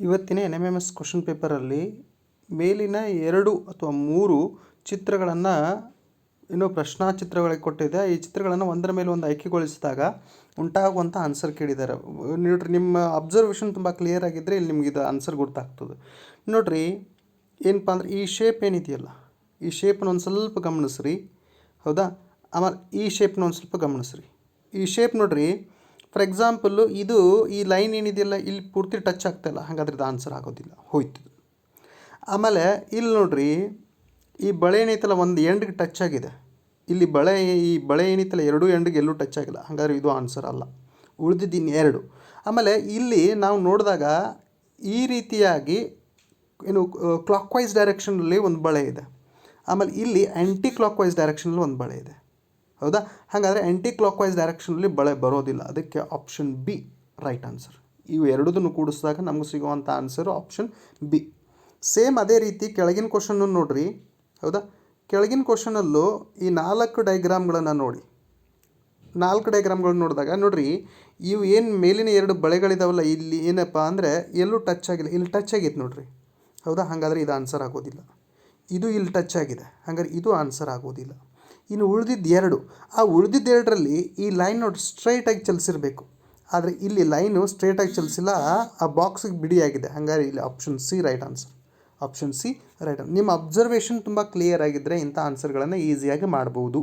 ಇವತ್ತಿನ N M M S question ಪೇಪರಲ್ಲಿ ಮೇಲಿನ ಎರಡು ಅಥವಾ ಮೂರು ಚಿತ್ರಗಳನ್ನು ಏನು ಪ್ರಶ್ನಾ ಚಿತ್ರಗಳಿಗೆ ಕೊಟ್ಟಿದೆ. ಈ ಚಿತ್ರಗಳನ್ನು ಒಂದರ ಮೇಲೆ ಒಂದು ಆಯ್ಕೆಗೊಳಿಸಿದಾಗ ಉಂಟಾಗುವಂಥ ಆನ್ಸರ್ ಕೇಳಿದ್ದಾರೆ. ನೋಡ್ರಿ, ನಿಮ್ಮ ಅಬ್ಸರ್ವೇಷನ್ ತುಂಬ ಕ್ಲಿಯರ್ ಆಗಿದ್ದರೆ ಇಲ್ಲಿ ನಿಮ್ಗೆ ಇದು ಆನ್ಸರ್ ಗೊತ್ತಾಗ್ತದೆ. ನೋಡ್ರಿ, ಏನಪ್ಪ ಅಂದ್ರೆ ಈ ಶೇಪ್ ಏನಿದೆಯಲ್ಲ, ಈ ಶೇಪ್ನ ಒಂದು ಸ್ವಲ್ಪ ಗಮನಿಸ್ರಿ. ಹೌದಾ? ಆಮೇಲೆ ಈ ಶೇಪ್ನ ಒಂದು ಸ್ವಲ್ಪ ಗಮನಿಸ್ರಿ. ಈ ಶೇಪ್ ನೋಡ್ರಿ ಫಾರ್ ಎಕ್ಸಾಂಪಲ್ಲು ಇದು ಈ ಲೈನ್ ಏನಿದೆಯಲ್ಲ, ಇಲ್ಲಿ ಪೂರ್ತಿ ಟಚ್ ಆಗ್ತಾಯಿಲ್ಲ ಹಾಗಾದ್ರೆ ಇದು ಆನ್ಸರ್ ಆಗೋದಿಲ್ಲ. ಹೋಯ್ತು. ಆಮೇಲೆ ಇಲ್ಲಿ ನೋಡ್ರಿ, ಈ ಬಳೆ ಏನೈತಲ್ಲ ಒಂದು ಎಂಡ್ಗೆ ಟಚ್ ಆಗಿದೆ. ಇಲ್ಲಿ ಬಳೆ, ಈ ಬಳೆ ಏನೈತಲ್ಲ ಎರಡೂ ಎಂಡ್ಗೆ ಎಲ್ಲೂ ಟಚ್ ಆಗಿಲ್ಲ. ಹಾಗಾದ್ರೆ ಇದು ಆನ್ಸರ್ ಅಲ್ಲ. ಉಳಿದಿದ್ದೀನಿ ಎರಡು ಆಮೇಲೆ ಇಲ್ಲಿ ನಾವು ನೋಡಿದಾಗ ಈ ರೀತಿಯಾಗಿ ಏನು ಕ್ಲಾಕ್ ವೈಸ್ ಡೈರೆಕ್ಷನಲ್ಲಿ ಒಂದು ಬಳೆ ಇದೆ. ಆಮೇಲೆ ಇಲ್ಲಿ ಆ್ಯಂಟಿ ಕ್ಲಾಕ್ ವೈಸ್ ಡೈರೆಕ್ಷನಲ್ಲಿ ಒಂದು ಬಳೆ ಇದೆ. ಹೌದಾ? ಹಾಗಾದರೆ ಆ್ಯಂಟಿ ಕ್ಲಾಕ್ ವೈಸ್ ಡೈರೆಕ್ಷನಲ್ಲಿ ಬಳೆ ಬರೋದಿಲ್ಲ. ಅದಕ್ಕೆ ಆಪ್ಷನ್ ಬಿ ರೈಟ್ ಆನ್ಸರ್ ಇವು ಎರಡದನ್ನು ಕೂಡಿಸಿದಾಗ ನಮಗೆ ಸಿಗುವಂಥ ಆನ್ಸರು ಆಪ್ಷನ್ ಬಿ ಸೇಮ್ ಅದೇ ರೀತಿ ಕೆಳಗಿನ ಕ್ವಶನ್ನು ನೋಡ್ರಿ. ಹೌದಾ? ಕೆಳಗಿನ ಕ್ವಶನಲ್ಲೂ ಈ ನಾಲ್ಕು ಡೈಗ್ರಾಮ್ಗಳನ್ನು ನೋಡಿ. ನಾಲ್ಕು ಡೈಗ್ರಾಮ್ಗಳನ್ನ ನೋಡಿದಾಗ ನೋಡ್ರಿ, ಇವು ಏನು ಮೇಲಿನ ಎರಡು ಬಳೆಗಳಿದಾವಲ್ಲ, ಇಲ್ಲಿ ಏನಪ್ಪ ಅಂದರೆ ಎಲ್ಲೂ ಟಚ್ ಆಗಿಲ್ಲ. ಇಲ್ಲಿ ಟಚ್ ಆಗಿತ್ತು ನೋಡ್ರಿ. ಹೌದಾ? ಹಾಗಾದರೆ ಇದು ಆನ್ಸರ್ ಆಗೋದಿಲ್ಲ. ಇದು ಇಲ್ಲಿ ಟಚ್ ಆಗಿದೆ. ಹಾಗಾದ್ರೆ ಇದು ಆನ್ಸರ್ ಆಗೋದಿಲ್ಲ. ಇನ್ನು ಉಳಿದಿದ್ದು ಎರಡು. ಆ ಉಳಿದಿದ್ದು ಎರಡರಲ್ಲಿ ಈ ಲೈನ್ ನೋಡಿ ಸ್ಟ್ರೈಟಾಗಿ ಚಲಿಸಿರಬೇಕು. ಆದರೆ ಇಲ್ಲಿ ಲೈನು ಸ್ಟ್ರೈಟಾಗಿ ಚಲಿಸಿಲ್ಲ, ಆ ಬಾಕ್ಸಿಗೆ ಬಿಡಿಯಾಗಿದೆ. ಹಾಗಾದ್ರೆ ಇಲ್ಲಿ option C right answer option C right ನಿಮ್ಮ ಅಬ್ಸರ್ವೇಷನ್ ತುಂಬ ಕ್ಲಿಯರ್ ಆಗಿದ್ದರೆ ಇಂಥ ಆನ್ಸರ್ಗಳನ್ನು ಈಸಿಯಾಗಿ ಮಾಡ್ಬೋದು.